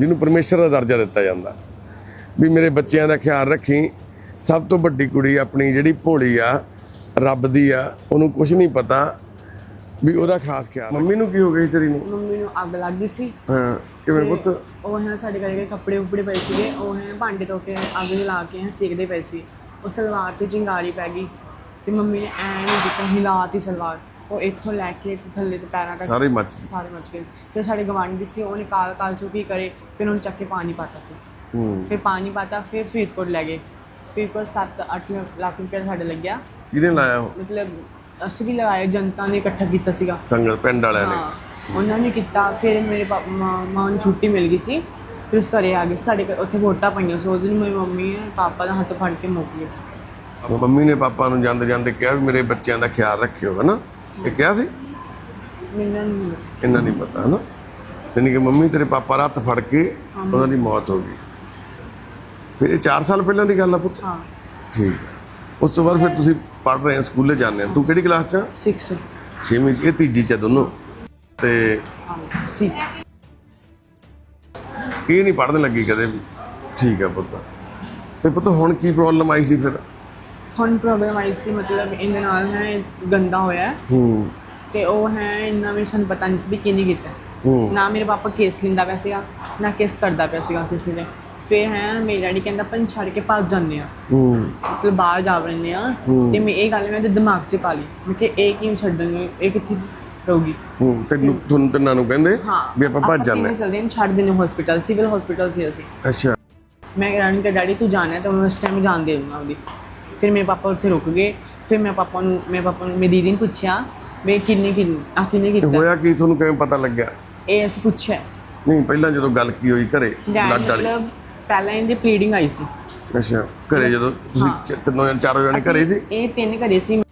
ਜਿਹਨੂੰ ਪਰਮੇਸ਼ਰ ਦਾ ਦਰਜਾ ਦਿੱਤਾ ਜਾਂਦਾ। ਵੀ ਮੇਰੇ ਬੱਚਿਆਂ ਦਾ ਖਿਆਲ ਰੱਖੀ ਸਭ ਤੋਂ ਵੱਡੀ ਕੁੜੀ ਆਪਣੀ ਜਿਹੜੀ ਭੋਲੀ ਆ ਰੱਬ ਦੀ ਆ ਉਹਨੂੰ ਕੁਝ ਨਹੀਂ ਪਤਾ ਵੀ ਉਹਦਾ ਖਾਸ ਖਿਆਲ ਮੰਮੀ ਨੂੰ ਕੀ ਹੋ ਗਿਆ ਤੇਰੀ ਨੂੰ? ਮੰਮੀ ਨੂੰ ਅੱਗ ਲੱਗ ਗਈ ਸੀ। ਹਾਂ ਕਿਵੇਂ ਪੁੱਤ? ਉਹ ਹੈ ਸਾਡੇ ਘਰੇ ਕੱਪੜੇ ਉੱਪੜੇ ਪਏ ਸੀਗੇ ਉਹ ਹੈ ਭਾਂਡੇ ਧੋ ਕੇ ਅੱਗ ਜਲਾ ਕੇ ਹੈ ਸੇਕਦੇ ਪਏ ਸੀ। ਉਹ ਸਲਵਾਰ ਤੇ ਚਿੰਗਾਰੀ ਪੈ ਗਈ ਤੇ ਮੰਮੀ ਨੇ ਐਂ ਜਿੱਦਾਂ ਹਿਲਾਤੀ ਸਲਵਾਰ। ਉਹ ਇੱਥੋਂ ਲੈ ਕੇ ਥੱਲੇ ਤੇ ਪੈਰਾਂ ਤੱਕ ਸਾਰੇ ਮੱਚ ਗਏ। ਸਾਰੇ ਮਚ ਗਏ। ਫਿਰ ਸਾਡੇ ਗਵਾਂਢੀ ਸੀ ਉਹਨੇ ਕਾਲ ਕਾਲ ਕੀ ਕਰੇ ਫਿਰ ਉਹਨੂੰ ਚੱਕ ਕੇ ਪਾਣੀ ਪਾਤਾ ਸੀ। ਹੂੰ। ਫਿਰ ਪਾਣੀ ਪਾਤਾ ਫਿਰ ਫਰੀਦਕੋਟ ਲੈ ਗਏ। ਫਰੀਦਕੋਟ 7-8 ਲੱਖ ਰੁਪਏ ਸਾਡੇ ਲੱਗਿਆ। ਕਿਹਨੇ ਲਾਇਆ ਉਹ? ਮਤਲਬ ਅਸੀਂ ਵੀ ਲਗਾਇਆ ਜਨਤਾ ਨੇ ਇਕੱਠਾ ਕੀਤਾ ਸੀਗਾ। ਸੰਗਲ ਪਿੰਡ ਵਾਲਿਆਂ ਨੇ? ਉਹਨਾਂ ਨੇ ਕੀਤਾ। ਫਿਰ ਮੇਰੇ ਮਾਂ ਨੂੰ ਛੁੱਟੀ ਮਿਲ ਗਈ ਸੀ। ਫਿਰ ਉਸ ਘਰੇ ਆ ਗਏ। ਸਾਡੇ ਉੱਥੇ ਵੋਟਾਂ ਪਈਆਂ ਸੀ। ਉਸ ਦਿਨ ਮੇਰੀ ਮੰਮੀ ਨੇ ਪਾਪਾ ਦਾ ਹੱਥ ਫੜ ਕੇ ਮੁੱਕ ਗਏ ਸੀ। ਮੰਮੀ ਨੇ ਪਾਪਾ ਨੂੰ ਜਾਂਦੇ ਜਾਂਦੇ ਕਿਹਾ ਵੀ ਮੇਰੇ ਬੱਚਿਆਂ ਦਾ ਖਿਆਲ ਰੱਖਿਓ ਹਨਾ? ਇਹ ਕਿਹਾ ਸੀ? ਮੈਨੂੰ ਨਹੀਂ ਇਹਨਾਂ ਨਹੀਂ ਪਤਾ ਹਨਾ? ਯਾਨੀ ਕਿ ਮੰਮੀ ਤੇਰੇ ਪਾਪਾ ਦਾ ਹੱਥ ਫੜ ਕੇ ਉਹਨਾਂ ਦੀ ਮੌਤ ਹੋ ਗਈ। ਫਿਰ ਇਹ 4 ਸਾਲ ਪਹਿਲਾਂ ਦੀ ਗੱਲ ਆ ਪੁੱਤ? ਹਾਂ। ਠੀਕ ਹੈ। ਉਸ ਤੋਂ ਬਾਅਦ ਫਿਰ ਤੁਸੀਂ ਪੜ੍ਹ ਰਹੇ ਹੋ ਸਕੂਲੇ ਜਾਂਦੇ ਹੋ। ਤੂੰ ਕਿਹੜੀ ਕਲਾਸ ਚ 6 ਛੇਵੀਂ ਚ। ਇਹ ਤੀਜੀ ਚ ਆ ਦੋਨੋਂ। ਤੇ ਹਾਂ ਸੀ ਇਹ ਨਹੀਂ ਪੜ੍ਹਨ ਲੱਗੀ ਕਦੇ ਵੀ। ਠੀਕ ਹੈ ਪੁੱਤ। ਤੇ ਪੁੱਤ ਹੁਣ ਕੀ ਪ੍ਰੋਬਲਮ ਆਈ ਸੀ ਫਿਰ? ਹੁਣ ਪ੍ਰੋਬਲਮ ਆਈ ਸੀ ਮਤਲਬ ਇਹਦੇ ਨਾਲ ਹੈ ਗੰਦਾ ਹੋਇਆ ਹੈ। ਹੂੰ। ਤੇ ਉਹ ਹੈ ਇੰਨਾ ਵੀ ਸਾਨੂੰ ਪਤਾ ਨਹੀਂ ਸੀ ਵੀ ਕਿਹਨੇ ਕੀਤਾ। ਹੂੰ। ਨਾ ਮੇਰੇ ਪਾਪਾ ਕੇਸ ਲਿੰਦਾ ਪਿਆ ਸੀਗਾ ਨਾ ਕੇਸ ਕਰਦਾ ਪਿਆ ਸੀਗਾ ਕਿਸੇ ਨੇ ਫਿਰ ਹੈ ਮੇਰੇ ਡੈਡੀ ਕਹਿੰਦਾ ਆਪਾਂ ਛੱਡ ਕੇ ਭੱਜ ਜਾਂਦੇ ਆ ਹੂੰ। ਮਤਲਬ ਬਾਹਰ ਜਾ ਵੜਨੇ ਆ ਤੇ ਮੈਂ ਇਹ ਗੱਲ ਮੈਂ ਤੇ ਦਿਮਾਗ 'ਚ ਪਾ ਲਈ। ਮੈਂ ਕਿ ਇਹ ਕਿਉਂ ਛੱਡਣਗੇ? ਇਹ ਕਿੱਥੇ ਰਹੂਗੀ? ਹੂੰ। ਤੈਨੂੰ ਤੁਹਾਨੂੰ ਤਿੰਨਾਂ ਨੂੰ ਕਹਿੰਦੇ ਵੀ ਆਪਾਂ ਭੱਜ ਜਾਂਦੇ ਤਿੰਨੇ ਚਲਦੇ ਹਾਂ ਛੱਡ ਦੇਣੇ ਹਸਪੀਟਲ ਸਿਵਲ ਹਸਪੀਟਲ ਸੀ ਅਸੀਂ। ਅੱਛਾ। ਮੈਂ ਰਾਣੀ ਕੇ ਡੈਡੀ ਤੂੰ ਜਾਣਾ ਤਾਂ ਮੈਂ ਉਸ ਟਾਈਮ ਜਾਣ ਦੇ ਦੂੰਗਾ ਉਹਦੀ ਫਿਰ ਮੇਰੇ ਪਾਪਾ ਉੱਥੇ ਰੁਕ ਗਏ ਫਿਰ ਮੈਂ ਪਾਪਾ ਨੂੰ ਮੇਰੇ ਪਾਪਾ ਨੂੰ ਮੇਰੀ ਦੀਦੀ ਨੂੰ ਪੁੱਛਿਆ ਵੀ ਕਿੰਨੇ ਕਿੰਨੇ ਆ ਕਿੰਨੇ ਤੇ ਕੀਤਾ? ਹੋਇਆ ਕੀ ਤੁਹਾਨੂੰ ਕਿਵੇਂ ਪਤਾ ਲੱਗਿਆ? ਇਹ ਅਸੀਂ ਪੁੱਛਿਆ। ਨਹੀਂ ਪਹਿਲਾਂ ਜਦੋਂ ਗੱਲ ਕੀ ਹੋਈ ਘਰੇ ਬਲੱਡ ਵਾਲੀ? ਮਤਲਬ ਪਹਿਲਾਂ ਇਹਦੀ ਪਲੀਡਿੰਗ ਆਈ ਸੀ। ਅੱਛਾ ਘਰੇ ਜਦੋਂ ਤੁਸੀਂ ਚ- ਤਿੰਨੋਂ ਜਣੇ ਚਾਰੋਂ ਜਣੇ ਘਰੇ ਸੀ? ਇਹ ਤਿੰਨ ਘਰੇ ਸੀ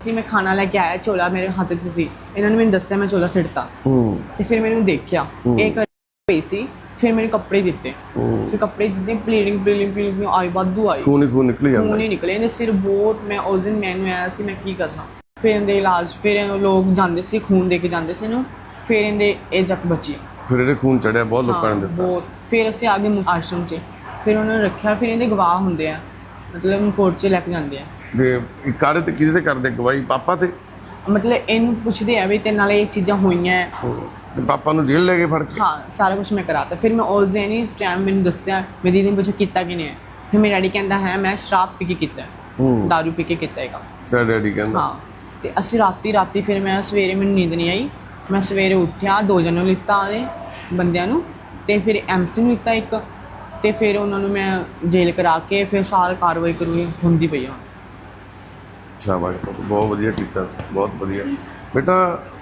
ਸੀ ਮੈਂ ਖਾਣਾ ਲੈ ਕੇ ਆਇਆ ਚੋਲਾ ਮੇਰੇ ਹੱਥ 'ਚ ਸੀ। ਇਹਨਾਂ ਨੇ ਮੈਨੂੰ ਦੱਸਿਆ ਮੈਂ ਚੋਲਾ ਸਿੱਟਤਾ। ਹੂੰ। ਤੇ ਫਿਰ ਮੈਨੂੰ ਦੇਖਿਆ। ਇਹ ਘਰੇ ਪਈ ਸੀ। ਫਿਰ ਮੈਨੂੰ ਕੱਪੜੇ ਦਿੱਤੇ। ਹੂੰ। ਫਿਰ ਕੱਪੜੇ ਦਿੱਤੇ ਬਲੀਡਿੰਗ ਬਲੀਡਿੰਗ ਬਲੀਡਿੰਗ ਆਈ ਵਾਧੂ ਆਈ। ਖੂਨ ਹੀ ਖੂਨ ਨਿਕਲੀ ਜਾਂਦਾ। ਖੂਨ ਹੀ ਨਿਕਲੇ ਇਹਦੇ ਸਿਰ ਬਹੁਤ ਮੈਂ ਉਸ ਦਿਨ ਮੈਨੂੰ ਆਇਆ ਸੀ ਮੈਂ ਕੀ ਕਰਾਂ। ਫਿਰ ਇਹਦੇ ਇਲਾਜ ਫਿਰ ਇਹ ਲੋਕ ਜਾਂਦੇ ਸੀ ਖੂਨ ਦੇ ਕੇ ਜਾਂਦੇ ਸੀ ਇਹਨੂੰ। ਫਿਰ ਇਹਦੇ ਇਹ ਜੱਕ ਬਚੀ। ਫਿਰ ਇਹਦੇ ਖੂਨ ਚੜਿਆ ਬਹੁਤ ਲੋਕਾਂ ਨੇ ਦਿੱਤਾ। ਬਹੁਤ। ਫਿਰ ਅਸੀਂ ਆਗੇ ਆਸ਼ਰਮ 'ਚ ਫਿਰ ਉਹਨਾਂ ਨੇ ਰੱਖਿਆ ਫਿਰ ਇਹਦੇ ਗਵਾਹ ਹੁੰਦੇ ਆ। ਮਤਲਬ ਕੋਰਟ 'ਚ ਲੈ ਕੇ ਜਾਂਦੇ ਆ। ਤੇ ਇਹ ਕਾਰੇ ਤੇ ਕਿਹਦੇ ਤੇ ਕਰਦੇ? ਗਵਾਹੀ ਪਾਪਾ ਤੇ? ਮਤਲਬ ਇਹਨੂੰ ਪੁੱਛਦੇ ਆ ਵੀ ਤੇ ਨਾਲੇ ਇਹ ਚੀਜ਼ਾਂ ਹੋਈਆਂ। ਤੇ ਪਾਪਾ ਨੂੰ ਜੇਲ੍ਹ ਲੈ ਕੇ ਫੜ ਕੇ। ਹਾਂ ਸਾਰਾ ਕੁਝ ਮੈਂ ਕਰਾਤਾ। ਫਿਰ ਮੈਂ ਉਸ ਦਿਨ ਹੀ ਟਾਈਮ ਮੈਨੂੰ ਦੱਸਿਆ ਮੇਰੀ ਦੀਦੀ ਨੇ ਪੁੱਛਿਆ ਕੀਤਾ ਕਿ ਨਹੀਂ ਹੈ ਫਿਰ ਮੇਰਾ ਡੈਡੀ ਕਹਿੰਦਾ ਹੈ ਮੈਂ ਸ਼ਰਾਬ ਪੀ ਕੇ ਕੀਤਾ ਹੈ। ਦਾਰੂ ਪੀ ਕੇ ਕੀਤਾ ਹੈਗਾ। ਫਿਰ ਡੈਡੀ ਕਹਿੰਦਾ। ਹਾਂ ਤੇ ਅਸੀਂ ਰਾਤੀ ਰਾਤੀ ਫਿਰ ਮੈਂ ਸਵੇਰੇ ਮੈਨੂੰ ਨੀਂਦ ਨਹੀਂ ਆਈ। ਮੈਂ ਸਵੇਰੇ ਉੱਠਿਆ ਦੋ ਜਣੋਂ ਲਿੱਤਾ ਉਹਦੇ ਬੰਦਿਆਂ ਨੂੰ ਤੇ ਫਿਰ ਐਮਸੀ ਨੂੰ ਲਿੱਤਾ ਇੱਕ ਤੇ ਫਿਰ ਉਹਨਾਂ ਨੂੰ ਮੈਂ ਜੇਲ੍ਹ ਕਰਾ ਕੇ ਫਿਰ ਸਾਰ ਕਾਰਵਾਈ ਕਰੂਈ ਹੁੰਦੀ ਪਈ ਆ। ਸ਼ਾਬਾਸ਼ ਬਹੁਤ ਵਧੀਆ ਕੀਤਾ ਬਹੁਤ ਵਧੀਆ। ਬੇਟਾ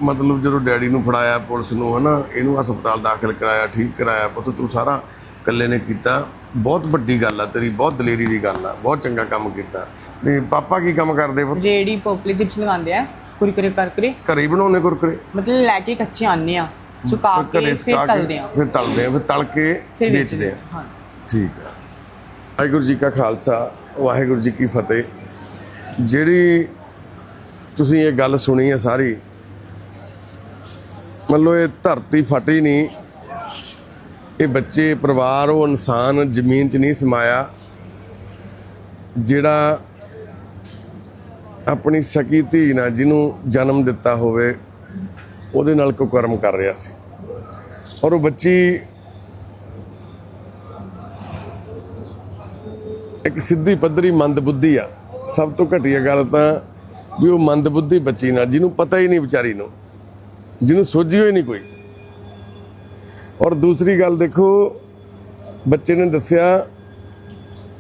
ਮਤਲਬ ਜਦੋਂ ਡੈਡੀ ਨੂੰ ਫੜਾਇਆ ਪੁਲਿਸ ਨੂੰ ਹਨਾ ਇਹਨੂੰ ਹਸਪਤਾਲ ਦਾਖਲ ਕਰਾਇਆ ਠੀਕ ਕਰਾਇਆ ਪੁੱਤ ਤੂੰ ਸਾਰਾ ਇਕੱਲੇ ਨੇ ਕੀਤਾ। ਬਹੁਤ ਵੱਡੀ ਗੱਲ ਆ ਤੇਰੀ ਬਹੁਤ ਦਲੇਰੀ ਦੀ ਗੱਲ ਆ ਬਹੁਤ ਚੰਗਾ ਕੰਮ ਕੀਤਾ। ਤੇ ਪਾਪਾ ਕੀ ਕੰਮ ਕਰਦੇ ਪੁੱਤ? ਜਿਹੜੀ ਪੋਪਲੀ ਚਿਪਸ ਲਗਾਉਂਦੇ ਆ ਕੁਰਕਰੇ ਕਰਕਰੇ। ਘਰੇ ਹੀ ਬਣਾਉਣੇ ਕੁਰਕਰੇ? ਮਤਲਬ ਲੈ ਕੇ ਕੱਚੇ ਆਨੇ ਆ ਸੁਕਾ ਕੇ ਫਿਰ ਤਲਦੇ ਆ। ਫਿਰ ਤਲਦੇ ਆ ਫਿਰ ਤਲ ਕੇ ਵੇਚਦੇ ਆ ਹਾਂ। ਠੀਕ ਹੈ ਵਾਹਿਗੁਰੂ ਜੀ ਕਾ ਖਾਲਸਾ ਵਾਹਿਗੁਰੂ ਜੀ ਕੀ ਫਤਿਹ। ਜਿਹੜੀ ਤੁਸੀਂ ਇਹ ਗੱਲ ਸੁਣੀ ਹੈ ਸਾਰੀ। ਮੰਨ ਲਓ ਇਹ ਧਰਤੀ ਫਟੀ ਨਹੀਂ। ਇਹ ਬੱਚੇ, ਪਰਿਵਾਰ, ਉਹ ਇਨਸਾਨ ਜ਼ਮੀਨ 'ਚ ਨਹੀਂ ਸਮਾਇਆ। ਜਿਹੜਾ ਆਪਣੀ ਸਕੀ ਧੀ ਨਾਲ ਜਿਹਨੂੰ ਜਨਮ ਦਿੱਤਾ ਹੋਵੇ, ਉਹਦੇ ਨਾਲ ਕੁਕਰਮ ਕਰ ਰਿਹਾ ਸੀ। ਔਰ ਉਹ ਬੱਚੀ ਇੱਕ ਸਿੱਧੀ ਪੱਧਰੀ ਮੰਦਬੁੱਧੀ ਆ। ਸਭ ਤੋਂ ਘਟੀਆ ਗੱਲ ਤਾਂ ਵੀ ਉਹ ਮੰਦਬੁੱਧੀ ਬੱਚੀ ਨਾਲ, ਜਿਹਨੂੰ ਪਤਾ ਹੀ ਨਹੀਂ ਵਿਚਾਰੀ ਨੂੰ, ਜਿਹਨੂੰ ਸੋਝੀ ਹੋਈ ਨਹੀਂ ਕੋਈ। ਔਰ ਦੂਸਰੀ ਗੱਲ ਦੇਖੋ, ਬੱਚੇ ਨੇ ਦੱਸਿਆ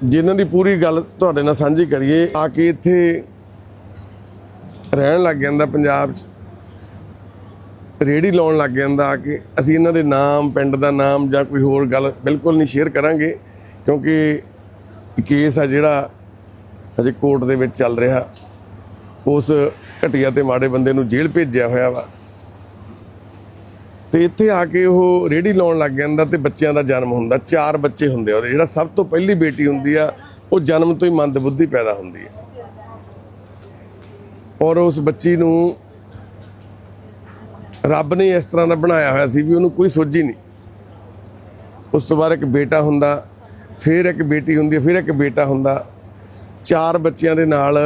ਜਿਨ੍ਹਾਂ ਦੀ ਪੂਰੀ ਗੱਲ ਤੁਹਾਡੇ ਨਾਲ ਸਾਂਝੀ ਕਰੀਏ ਆ ਕੇ ਇੱਥੇ ਰਹਿਣ ਲੱਗ ਜਾਂਦਾ ਪੰਜਾਬ 'ਚ ਰੇੜੀ ਲਾਉਣ ਲੱਗ ਜਾਂਦਾ ਆ ਕੇ ਅਸੀਂ ਇਹਨਾਂ ਦੇ ਨਾਮ, ਪਿੰਡ ਦਾ ਨਾਮ ਜਾਂ ਕੋਈ ਹੋਰ ਗੱਲ ਬਿਲਕੁਲ ਨਹੀਂ ਸ਼ੇਅਰ ਕਰਾਂਗੇ, ਕਿਉਂਕਿ ਕੇਸ ਆ ਜਿਹੜਾ ਅਜੇ ਕੋਰਟ ਦੇ ਵਿੱਚ ਚੱਲ ਰਿਹਾ। ਉਸ ਘਟੀਆ ਤੇ ਮਾੜੇ ਬੰਦੇ ਨੂੰ ਜੇਲ੍ਹ ਭੇਜਿਆ ਹੋਇਆ ਵਾ। ਤੇ ਇੱਥੇ ਆ ਕੇ ਉਹ ਰੇੜੀ ਲਾਉਣ ਲੱਗ ਜਾਂਦਾ ਤੇ ਬੱਚਿਆਂ ਦਾ ਜਨਮ ਹੁੰਦਾ। ਚਾਰ ਬੱਚੇ ਹੁੰਦੇ ਆ ਉਹਦੇ। ਜਿਹੜਾ ਸਭ ਤੋਂ ਪਹਿਲੀ ਬੇਟੀ ਹੁੰਦੀ ਆ, ਉਹ ਜਨਮ ਤੋਂ ਹੀ ਮੰਦਬੁੱਧੀ ਪੈਦਾ ਹੁੰਦੀ ਹੈ ਔਰ ਉਸ ਬੱਚੀ ਨੂੰ ਰੱਬ ਨੇ ਇਸ ਤਰ੍ਹਾਂ ਦਾ ਬਣਾਇਆ ਹੋਇਆ ਸੀ ਵੀ ਉਹਨੂੰ ਕੋਈ ਸੋਝੀ ਨਹੀਂ। ਉਸ ਤੋਂ ਬਾਅਦ ਇੱਕ ਬੇਟਾ ਹੁੰਦਾ, ਫਿਰ ਇੱਕ ਬੇਟੀ ਹੁੰਦੀ ਹੈ ਫਿਰ ਇੱਕ ਬੇਟਾ ਹੁੰਦਾ। ਚਾਰ ਬੱਚਿਆਂ ਦੇ ਨਾਲ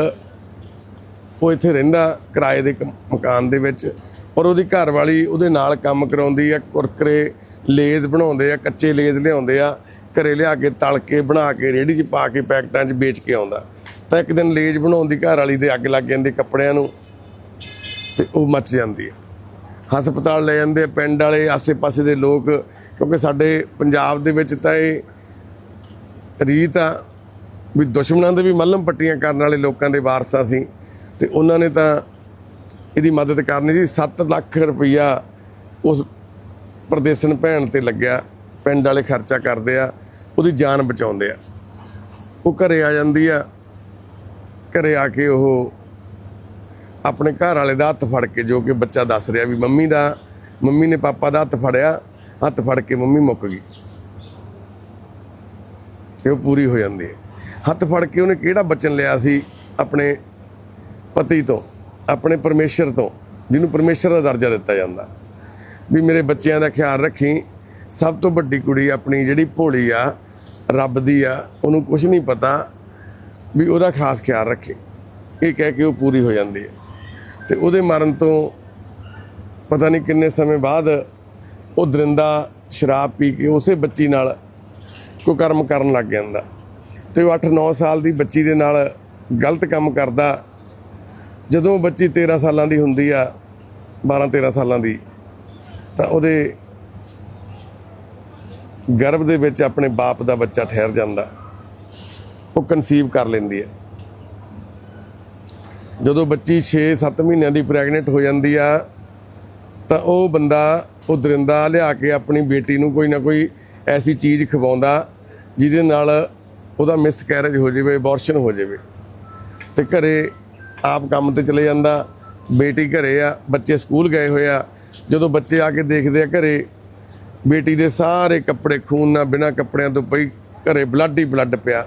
ਉਹ ਇੱਥੇ ਰਹਿੰਦਾ ਕਿਰਾਏ ਦੇ ਇੱਕ ਮਕਾਨ ਦੇ ਵਿੱਚ। ਪਰ ਉਹਦੀ ਘਰ ਵਾਲੀ ਉਹਦੇ ਨਾਲ ਕੰਮ ਕਰਾਉਂਦੀ ਆ, ਕੁਰਕਰੇ ਲੇਜ਼ ਬਣਾਉਂਦੇ ਆ, ਕੱਚੇ ਲੇਜ਼ ਲਿਆਉਂਦੇ ਆ, ਘਰੇ ਲਿਆ ਕੇ ਤਲ ਕੇ ਬਣਾ ਕੇ, ਰੇਹੜੀ 'ਚ ਪਾ ਕੇ ਪੈਕਟਾਂ 'ਚ ਵੇਚ ਕੇ ਆਉਂਦਾ। ਤਾਂ ਇੱਕ ਦਿਨ ਲੇਜ਼ ਬਣਾਉਣ ਦੀ ਘਰ ਵਾਲੀ ਦੇ ਅੱਗ ਲੱਗ ਜਾਂਦੀ ਕੱਪੜਿਆਂ ਨੂੰ ਤੇ ਉਹ ਮੱਚ ਜਾਂਦੀ ਹੈ ਹਸਪਤਾਲ ਲੈ ਜਾਂਦੇ ਆ, ਪਿੰਡ ਵਾਲੇ, ਆਸੇ-ਪਾਸੇ ਦੇ ਲੋਕ, ਕਿਉਂਕਿ ਸਾਡੇ ਪੰਜਾਬ ਦੇ ਵਿੱਚ ਤਾਂ ਇਹ ਰੀਤ ਆ ਵੀ ਦੁਸ਼ਮਣਾਂ ਦੇ ਵੀ ਮੱਲਮ ਪੱਟੀਆਂ ਕਰਨ ਵਾਲੇ ਲੋਕਾਂ ਦੇ ਵਾਰਸਾਂ ਸੀ ਤੇ ਉਹਨਾਂ ਨੇ ਤਾਂ ਇਹਦੀ ਮਦਦ ਕਰਨੀ ਸੀ। 7 ਲੱਖ ਰੁਪਈਆ ਉਸ ਪ੍ਰਦੇਸ਼ਨ ਭੈਣ ਤੇ ਲੱਗਿਆ। ਪਿੰਡ ਵਾਲੇ ਖਰਚਾ ਕਰਦੇ ਆ, ਉਹਦੀ ਜਾਨ ਬਚਾਉਂਦੇ ਆ। ਉਹ ਘਰੇ ਆ ਜਾਂਦੀ ਆ। ਘਰੇ ਆ ਕੇ ਉਹ ਆਪਣੇ ਘਰ ਵਾਲੇ ਦਾ ਹੱਥ ਫੜ ਕੇ, ਜੋ ਕਿ ਬੱਚਾ ਦੱਸ ਰਿਹਾ ਵੀ ਮੰਮੀ ਦਾ, ਮੰਮੀ ਨੇ ਪਾਪਾ ਦਾ ਹੱਥ ਫੜਿਆ, ਹੱਥ ਫੜ ਕੇ ਮੰਮੀ ਮੁੱਕ ਗਈ। ਤੇ ਉਹ ਪੂਰੀ ਹੋ ਜਾਂਦੀ ਹੈ। ਹੱਥ ਫੜ ਕੇ ਉਹਨੇ ਕਿਹੜਾ ਬਚਨ ਲਿਆ ਸੀ ਆਪਣੇ ਪਤੀ ਤੋਂ, ਆਪਣੇ ਪਰਮੇਸ਼ਰ ਤੋਂ, ਜਿਹਨੂੰ ਪਰਮੇਸ਼ਰ ਦਾ ਦਰਜਾ ਦਿੱਤਾ ਜਾਂਦਾ। ਵੀ ਮੇਰੇ ਬੱਚਿਆਂ ਦਾ ਖਿਆਲ ਰੱਖੀ, ਸਭ ਤੋਂ ਵੱਡੀ ਕੁੜੀ ਆਪਣੀ ਜਿਹੜੀ ਭੋਲੀ ਆ, ਰੱਬ ਦੀ ਆ, ਉਹਨੂੰ ਕੁਝ ਨਹੀਂ ਪਤਾ ਵੀ ਉਹਦਾ ਖਾਸ ਖਿਆਲ ਰੱਖੇ। ਇਹ ਕਹਿ ਕੇ ਉਹ ਪੂਰੀ ਹੋ ਜਾਂਦੀ ਹੈ। ਤੇ ਉਹਦੇ ਮਰਨ ਤੋਂ ਪਤਾ ਨਹੀਂ ਕਿੰਨੇ ਸਮੇਂ ਬਾਅਦ ਉਹ ਦਰਿੰਦਾ ਸ਼ਰਾਬ ਪੀ ਕੇ ਉਸੇ ਬੱਚੀ ਨਾਲ ਕੋਈ ਕਰਮ ਕਰਨ ਲੱਗ ਜਾਂਦਾ। ਤੇ ਉਹ 8-9 ਸਾਲ ਦੀ ਬੱਚੀ ਦੇ ਨਾਲ ਗਲਤ ਕੰਮ ਕਰਦਾ ਜਦੋਂ ਬੱਚੀ 13 ਸਾਲਾਂ ਦੀ ਹੁੰਦੀ ਆ 12-13 ਸਾਲਾਂ ਦੀ, ਤਾਂ ਉਹਦੇ ਗਰਭ ਦੇ ਵਿੱਚ ਆਪਣੇ ਬਾਪ ਦਾ ਬੱਚਾ ਠਹਿਰ ਜਾਂਦਾ। ਉਹ ਕਨਸੀਵ ਕਰ ਲੈਂਦੀ ਹੈ। ਜਦੋਂ ਬੱਚੀ 6-7 ਮਹੀਨਿਆਂ ਦੀ ਪ੍ਰੈਗਨੈਂਟ ਹੋ ਜਾਂਦੀ ਆ, ਤਾਂ ਉਹ ਬੰਦਾ ਉਹ ਦਰਿੰਦਾ ਲਿਆ ਕੇ ਆਪਣੀ ਬੇਟੀ ਨੂੰ ਕੋਈ ਨਾ ਕੋਈ ਐਸੀ ਚੀਜ਼ ਖਵਾਉਂਦਾ, ਜਿਹਦੇ ਨਾਲ ਉਹਦਾ ਮਿਸਕੈਰੇਜ ਹੋ ਜਾਵੇ ਅਬੋਰਸ਼ਨ ਹੋ ਜਾਵੇ। ਤੇ ਘਰੇ ਆਪ ਕੰਮ ਤੇ ਚਲੇ ਜਾਂਦਾ, ਬੇਟੀ ਘਰੇ ਆ, ਬੱਚੇ ਸਕੂਲ ਗਏ ਹੋਏ ਆ। ਜਦੋਂ ਬੱਚੇ ਆ ਕੇ ਦੇਖਦੇ ਆ ਘਰੇ, ਬੇਟੀ ਦੇ ਸਾਰੇ ਕੱਪੜੇ ਖੂਨ ਨਾਲ ਬਿਨਾਂ ਕੱਪੜਿਆਂ ਤੋਂ ਪਈ, ਘਰੇ ਬਲੱਡ ਹੀ ਬਲੱਡ ਪਿਆ।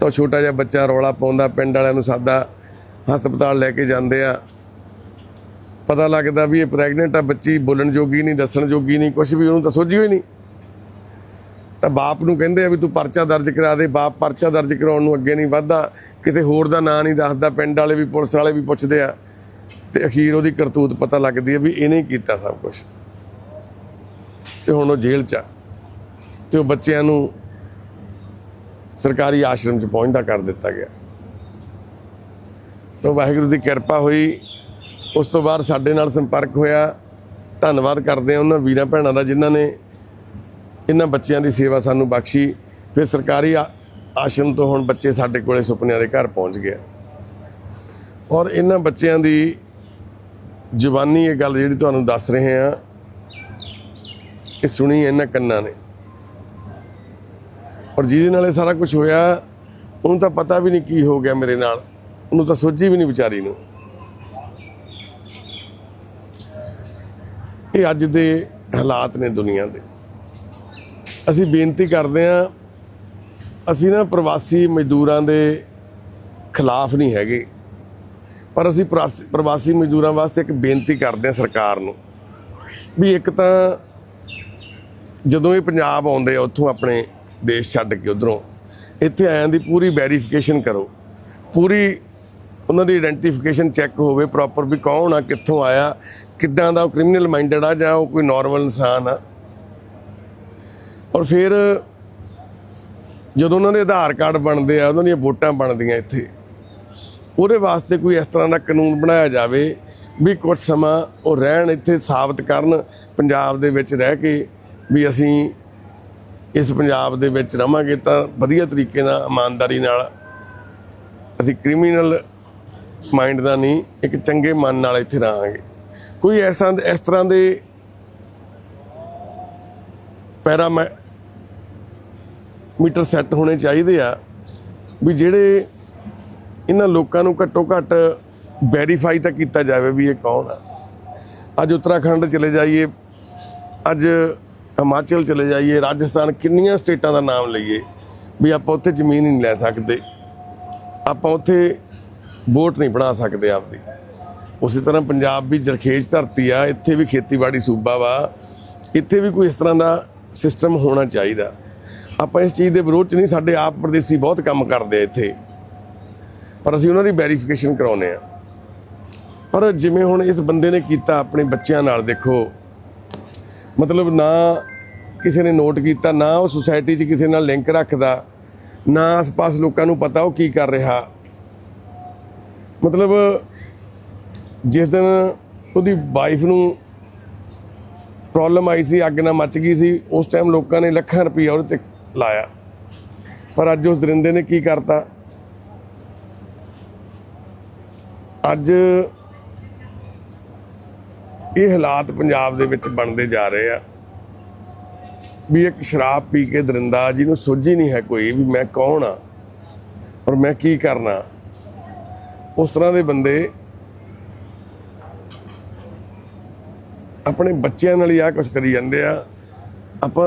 ਤਾਂ ਛੋਟਾ ਜਿਹਾ ਬੱਚਾ ਰੌਲਾ ਪਾਉਂਦਾ, ਪਿੰਡ ਵਾਲਿਆਂ ਨੂੰ ਸਾਦਾ, ਹਸਪਤਾਲ ਲੈ ਕੇ ਜਾਂਦੇ ਆ। ਪਤਾ ਲੱਗਦਾ ਵੀ ਇਹ ਪ੍ਰੈਗਨੈਂਟ ਆ, ਬੱਚੀ ਬੋਲਣ ਜੋਗੀ ਨਹੀਂ, ਦੱਸਣ ਜੋਗੀ ਨਹੀਂ ਕੁਝ ਵੀ ਉਹਨੂੰ ਤਾਂ ਸੋਝੀ ਹੋਈ ਨਹੀਂ। ਤਾਂ ਬਾਪ ਨੂੰ ਕਹਿੰਦੇ ਆ ਵੀ ਤੂੰ ਪਰਚਾ ਦਰਜ ਕਰਾ ਦੇ, ਬਾਪ ਪਰਚਾ ਦਰਜ ਕਰਾਉਣ ਨੂੰ ਅੱਗੇ ਨਹੀਂ ਵੱਧਦਾ। ਕਿਸੇ ਹੋਰ ਦਾ ਨਾਂ ਨਹੀਂ ਦੱਸਦਾ, ਪਿੰਡ ਵਾਲੇ ਵੀ, ਪੁਲਿਸ ਵਾਲੇ ਵੀ ਪੁੱਛਦੇ ਆ। ਤੇ ਅਖੀਰ ਉਹਦੀ ਕਰਤੂਤ ਪਤਾ ਲੱਗਦੀ ਹੈ ਵੀ ਇਹਨੇ ਕੀਤਾ ਸਭ ਕੁਝ ਤੇ ਹੁਣ ਉਹ ਜੇਲ੍ਹ 'ਚ ਆ। ਤੇ ਉਹ ਬੱਚਿਆਂ ਨੂੰ ਸਰਕਾਰੀ ਆਸ਼ਰਮ 'ਚ ਪਹੁੰਚਦਾ ਕਰ ਦਿੱਤਾ ਗਿਆ। ਤਾਂ ਵਾਹਿਗੁਰੂ ਦੀ ਕਿਰਪਾ ਹੋਈ। ਉਸ ਤੋਂ ਬਾਅਦ ਸਾਡੇ ਨਾਲ ਸੰਪਰਕ ਹੋਇਆ। ਧੰਨਵਾਦ ਕਰਦੇ ਹਾਂ ਉਹਨਾਂ ਵੀਰਾਂ ਭੈਣਾਂ ਦਾ ਜਿਨ੍ਹਾਂ ਨੇ ਇਹਨਾਂ ਬੱਚਿਆਂ ਦੀ ਸੇਵਾ ਸਾਨੂੰ ਬਖਸ਼ੀ। ਫਿਰ ਸਰਕਾਰੀ ਆ- ਆਸ਼ਰਮ ਤੋਂ ਹੁਣ ਬੱਚੇ ਸਾਡੇ ਕੋਲੇ ਸੁਪਨਿਆਂ ਦੇ ਘਰ ਪਹੁੰਚ ਗਏ। ਔਰ ਇਹਨਾਂ ਬੱਚਿਆਂ ਦੀ ਜ਼ੁਬਾਨੀ ਇਹ ਗੱਲ ਜਿਹੜੀ ਤੁਹਾਨੂੰ ਦੱਸ ਰਹੇ ਆ ਇਹ ਸੁਣੀ ਇਹਨਾਂ ਕੰਨਾਂ ਨੇ। ਔਰ ਜਿਹਦੇ ਨਾਲ ਇਹ ਸਾਰਾ ਕੁਝ ਹੋਇਆ, ਉਹਨੂੰ ਤਾਂ ਪਤਾ ਵੀ ਨਹੀਂ ਕੀ ਹੋ ਗਿਆ ਮੇਰੇ ਨਾਲ। ਉਹਨੂੰ ਤਾਂ ਸੋਝੀ ਵੀ ਨਹੀਂ ਵਿਚਾਰੀ ਨੂੰ। ਇਹ ਅੱਜ ਦੇ ਹਾਲਾਤ ਨੇ ਦੁਨੀਆ ਦੇ। ਅਸੀਂ ਬੇਨਤੀ ਕਰਦੇ ਹਾਂ, ਅਸੀਂ ਨਾ ਪ੍ਰਵਾਸੀ ਮਜ਼ਦੂਰਾਂ ਦੇ ਖਿਲਾਫ ਨਹੀਂ ਹੈਗੇ। ਪਰ ਅਸੀਂ ਪ੍ਰਵਾਸੀ- ਪ੍ਰਵਾਸੀ ਮਜ਼ਦੂਰਾਂ ਵਾਸਤੇ ਇੱਕ ਬੇਨਤੀ ਕਰਦੇ ਹਾਂ ਸਰਕਾਰ ਨੂੰ ਵੀ ਇੱਕ ਤਾਂ ਜਦੋਂ ਇਹ ਪੰਜਾਬ ਆਉਂਦੇ ਆ, ਉੱਥੋਂ ਆਪਣੇ ਦੇਸ਼ ਛੱਡ ਕੇ ਉਧਰੋਂ, ਇੱਥੇ ਆਇਆਂ ਦੀ ਪੂਰੀ ਵੈਰੀਫਿਕੇਸ਼ਨ ਕਰੋ। ਪੂਰੀ ਉਹਨਾਂ ਦੀ ਆਇਡੈਂਟੀਫਿਕੇਸ਼ਨ ਚੈੱਕ ਹੋਵੇ ਪ੍ਰੋਪਰ ਵੀ ਕੌਣ ਆ, ਕਿੱਥੋਂ ਆਇਆ, ਕਿੱਦਾਂ ਦਾ ਉਹ ਕ੍ਰਿਮੀਨਲ ਮਾਈਂਡਡ ਆ ਜਾਂ ਉਹ ਕੋਈ ਨਾਰਮਲ ਇਨਸਾਨ ਆ। ਔਰ ਫਿਰ ਜਦੋਂ ਉਹਨਾਂ ਦੇ ਆਧਾਰ ਕਾਰਡ ਬਣਦੇ ਆ, ਉਹਨਾਂ ਦੀਆਂ ਵੋਟਾਂ ਬਣਦੀਆਂ ਇੱਥੇ, ਉਹਦੇ ਵਾਸਤੇ ਕੋਈ ਇਸ ਤਰ੍ਹਾਂ ਦਾ ਕਾਨੂੰਨ ਬਣਾਇਆ ਜਾਵੇ ਵੀ ਕੁਝ ਸਮਾਂ ਉਹ ਰਹਿਣ ਇੱਥੇ ਸਾਬਤ ਕਰਨ, ਪੰਜਾਬ ਦੇ ਵਿੱਚ ਰਹਿ ਕੇ ਵੀ ਅਸੀਂ ਇਸ ਪੰਜਾਬ ਦੇ ਵਿੱਚ ਰਵਾਂਗੇ ਤਾਂ ਵਧੀਆ ਤਰੀਕੇ ਨਾਲ, ਇਮਾਨਦਾਰੀ ਨਾਲ, ਅਸੀਂ ਕ੍ਰਿਮੀਨਲ ਮਾਈਂਡ ਦਾ ਨਹੀਂ, ਇੱਕ ਚੰਗੇ ਮਨ ਨਾਲ ਇੱਥੇ ਰਹਾਂਗੇ। ਕੋਈ ਐਸਾ ਇਸ ਤਰ੍ਹਾਂ ਦੇ ਪੈਰਾ ਮੀਟਰ ਸੈੱਟ ਹੋਣੇ ਚਾਹੀਦੇ ਆ ਵੀ ਜਿਹੜੇ ਇਹਨਾਂ ਲੋਕਾਂ ਨੂੰ ਘੱਟੋ ਘੱਟ ਵੈਰੀਫਾਈ ਤਾਂ ਕੀਤਾ ਜਾਵੇ ਵੀ ਇਹ ਕੌਣ ਆ। ਅੱਜ ਉੱਤਰਾਖੰਡ ਚਲੇ ਜਾਈਏ, ਅੱਜ ਹਿਮਾਚਲ ਚਲੇ ਜਾਈਏ, ਰਾਜਸਥਾਨ ਕਿੰਨੀਆਂ ਸਟੇਟਾਂ ਦਾ ਨਾਮ ਲਈਏ ਵੀ ਆਪਾਂ ਉੱਥੇ ਜ਼ਮੀਨ ਹੀ ਨਹੀਂ ਲੈ ਸਕਦੇ। ਆਪਾਂ ਉੱਥੇ ਵੋਟ ਨਹੀਂ ਬਣਾ ਸਕਦੇ ਆਪਦੀ। ਉਸੇ ਤਰ੍ਹਾਂ ਪੰਜਾਬ ਵੀ ਜਰਖੇਜ ਧਰਤੀ ਆ, ਇੱਥੇ ਵੀ ਖੇਤੀਬਾੜੀ ਸੂਬਾ ਵਾ। ਇੱਥੇ ਵੀ ਕੋਈ ਇਸ ਤਰ੍ਹਾਂ ਦਾ ਸਿਸਟਮ ਹੋਣਾ ਚਾਹੀਦਾ। ਆਪਾਂ ਇਸ ਚੀਜ਼ ਦੇ ਵਿਰੋਧ ਚ ਨਹੀਂ, ਸਾਡੇ ਆਪ ਪ੍ਰਦੇਸੀ ਬਹੁਤ ਕੰਮ ਕਰਦੇ ਆ ਇੱਥੇ। ਪਰ ਅਸੀਂ ਉਹਨਾਂ ਦੀ ਵੈਰੀਫਿਕੇਸ਼ਨ ਕਰਾਉਨੇ ਆ। ਪਰ ਜਿਵੇਂ ਹੁਣ ਇਸ ਬੰਦੇ ਨੇ ਕੀਤਾ ਆਪਣੇ ਬੱਚਿਆਂ ਨਾਲ, ਦੇਖੋ। ਮਤਲਬ ਨਾ ਕਿਸੇ ਨੇ ਨੋਟ ਕੀਤਾ, ਨਾ ਉਹ ਸੁਸਾਇਟੀ 'ਚ ਕਿਸੇ ਨਾਲ ਲਿੰਕ ਰੱਖਦਾ, ਨਾ ਆਸ-ਪਾਸ ਲੋਕਾਂ ਨੂੰ ਪਤਾ ਉਹ ਕੀ ਕਰ ਰਿਹਾ। ਮਤਲਬ ਜਿਸ ਦਿਨ ਉਹਦੀ ਵਾਈਫ ਨੂੰ ਪ੍ਰੋਬਲਮ ਆਈ ਸੀ, ਅੱਗ ਨਾਲ ਮੱਚ ਗਈ ਸੀ। ਉਸ ਟਾਈਮ ਲੋਕਾਂ ਨੇ ਲੱਖਾਂ ਰੁਪਈਆ ਉਹਦੇ ਤੇ ਲਾਇਆ। ਪਰ ਅੱਜ ਉਸ ਦਰਿੰਦੇ ਨੇ ਕੀ ਕਰਤਾ? ਅੱਜ ਇਹ ਹਾਲਾਤ ਪੰਜਾਬ ਦੇ ਵਿੱਚ ਬਣਦੇ ਜਾ ਰਹੇ ਆ ਵੀ ਇੱਕ ਸ਼ਰਾਬ ਪੀ ਕੇ ਦਰਿੰਦਾ, ਜਿਹਨੂੰ ਸੋਝੀ ਨਹੀਂ ਹੈ ਕੋਈ, ਵੀ ਮੈਂ ਕੌਣ ਆ? ਔਰ ਮੈਂ ਕੀ ਕਰਨਾ? ਉਸ ਤਰ੍ਹਾਂ ਦੇ ਬੰਦੇ ਆਪਣੇ ਬੱਚਿਆਂ ਨਾਲ ਹੀ ਆ ਕੁਝ ਕਰੀ ਜਾਂਦੇ ਆ। ਆਪਾਂ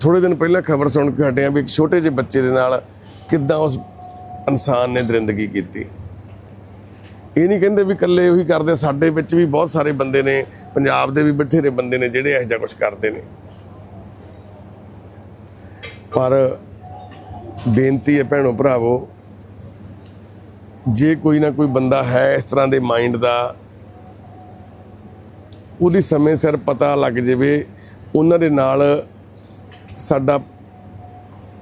ਥੋੜੇ ਦਿਨ ਪਹਿਲਾਂ ਖਬਰ ਸੁਣ ਕੇ ਹਟੇ ਆ ਵੀ ਇੱਕ ਛੋਟੇ ਜਿਹੇ ਬੱਚੇ ਦੇ ਨਾਲ ਕਿੱਦਾਂ ਉਸ ਇਨਸਾਨ ਨੇ ਦਰਿੰਦਗੀ ਕੀਤੀ। ਇਹ ਨਹੀਂ ਕਹਿੰਦੇ ਵੀ ਇਕੱਲੇ ਉਹੀ ਕਰਦੇ, ਸਾਡੇ ਵਿੱਚ ਵੀ ਬਹੁਤ ਸਾਰੇ ਬੰਦੇ ਨੇ, ਪੰਜਾਬ ਦੇ ਵੀ ਬਥੇਰੇ ਬੰਦੇ ਨੇ ਜਿਹੜੇ ਇਹੋ ਜਿਹਾ ਕੁਝ ਕਰਦੇ ਨੇ। ਪਰ ਬੇਨਤੀ ਹੈ ਭੈਣੋ ਭਰਾਵੋ, ਜੇ ਕੋਈ ਨਾ ਕੋਈ ਬੰਦਾ ਹੈ ਇਸ ਤਰ੍ਹਾਂ ਦੇ ਮਾਈਂਡ ਦਾ ਉਹਦੀ ਸਮੇਂ ਸਿਰ ਪਤਾ ਲੱਗ ਜਾਵੇ, ਉਹਨਾਂ ਦੇ ਨਾਲ ਸਾਡਾ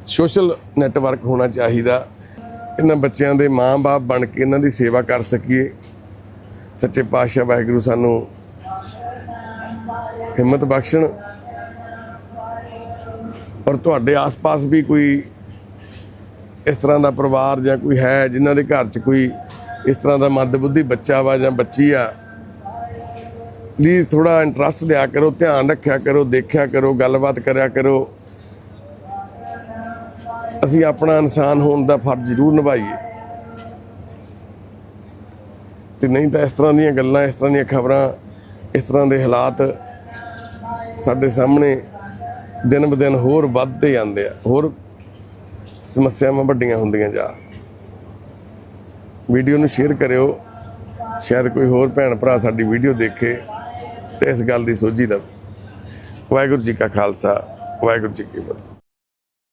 ਸੋਸ਼ਲ ਨੈਟਵਰਕ ਹੋਣਾ ਚਾਹੀਦਾ। ਇਹਨਾਂ ਬੱਚਿਆਂ ਦੇ ਮਾਂ-ਬਾਪ ਬਣ ਕੇ ਇਹਨਾਂ ਦੀ ਸੇਵਾ ਕਰ ਸਕੀਏ। ਸੱਚੇ ਪਾਤਸ਼ਾਹ ਵਾਹਿਗੁਰੂ ਸਾਨੂੰ ਹਿੰਮਤ ਬਖਸ਼ਣ। ਔਰ ਤੁਹਾਡੇ ਆਸ-ਪਾਸ ਵੀ ਕੋਈ ਇਸ ਤਰ੍ਹਾਂ ਦਾ ਪਰਿਵਾਰ ਜਾਂ ਕੋਈ ਹੈ ਜਿਨ੍ਹਾਂ ਦੇ ਘਰ 'ਚ ਕੋਈ ਇਸ ਤਰ੍ਹਾਂ ਦਾ ਮੰਦਬੁੱਧੀ ਬੱਚਾ ਵਾ ਜਾਂ ਬੱਚੀ ਆ ਪਲੀਜ਼ ਥੋੜਾ ਇੰਟਰਸਟ ਲਿਆ ਕਰੋ, ਧਿਆਨ ਰੱਖਿਆ ਕਰੋ, ਦੇਖਿਆ ਕਰੋ, ਗੱਲਬਾਤ ਕਰਿਆ ਕਰੋ। ਅਸੀਂ ਆਪਣਾ ਇਨਸਾਨ ਹੋਣ ਦਾ ਫਰਜ਼ ਜ਼ਰੂਰ ਨਿਭਾਈਏ। ਤੇ ਨਹੀਂ ਤਾਂ ਇਸ ਤਰ੍ਹਾਂ ਦੀਆਂ ਗੱਲਾਂ, ਇਸ ਤਰ੍ਹਾਂ ਦੀਆਂ ਖਬਰਾਂ, ਇਸ ਤਰ੍ਹਾਂ ਦੇ ਹਾਲਾਤ ਸਾਡੇ ਸਾਹਮਣੇ ਦਿਨ ਬ ਦਿਨ ਹੋਰ ਵੱਧਦੇ ਜਾਂਦੇ ਆ, ਹੋਰ ਸਮੱਸਿਆਵਾਂ ਵੱਡੀਆਂ ਹੁੰਦੀਆਂ ਜਾ। ਵੀਡੀਓ ਨੂੰ ਸ਼ੇਅਰ ਕਰਿਓ, ਸ਼ਾਇਦ ਕੋਈ ਹੋਰ ਭੈਣ ਭਰਾ ਸਾਡੀ ਵੀਡੀਓ ਦੇਖੇ। ਤੇ ਇਸ ਗੱਲ ਦੀ ਸੋਝੀ ਲਵੇ ਵਾਹਿਗੁਰੂ ਜੀ ਕਾ ਖਾਲਸਾ ਵਾਹਿਗੁਰੂ ਜੀ ਕੀ ਫਤਿਹ।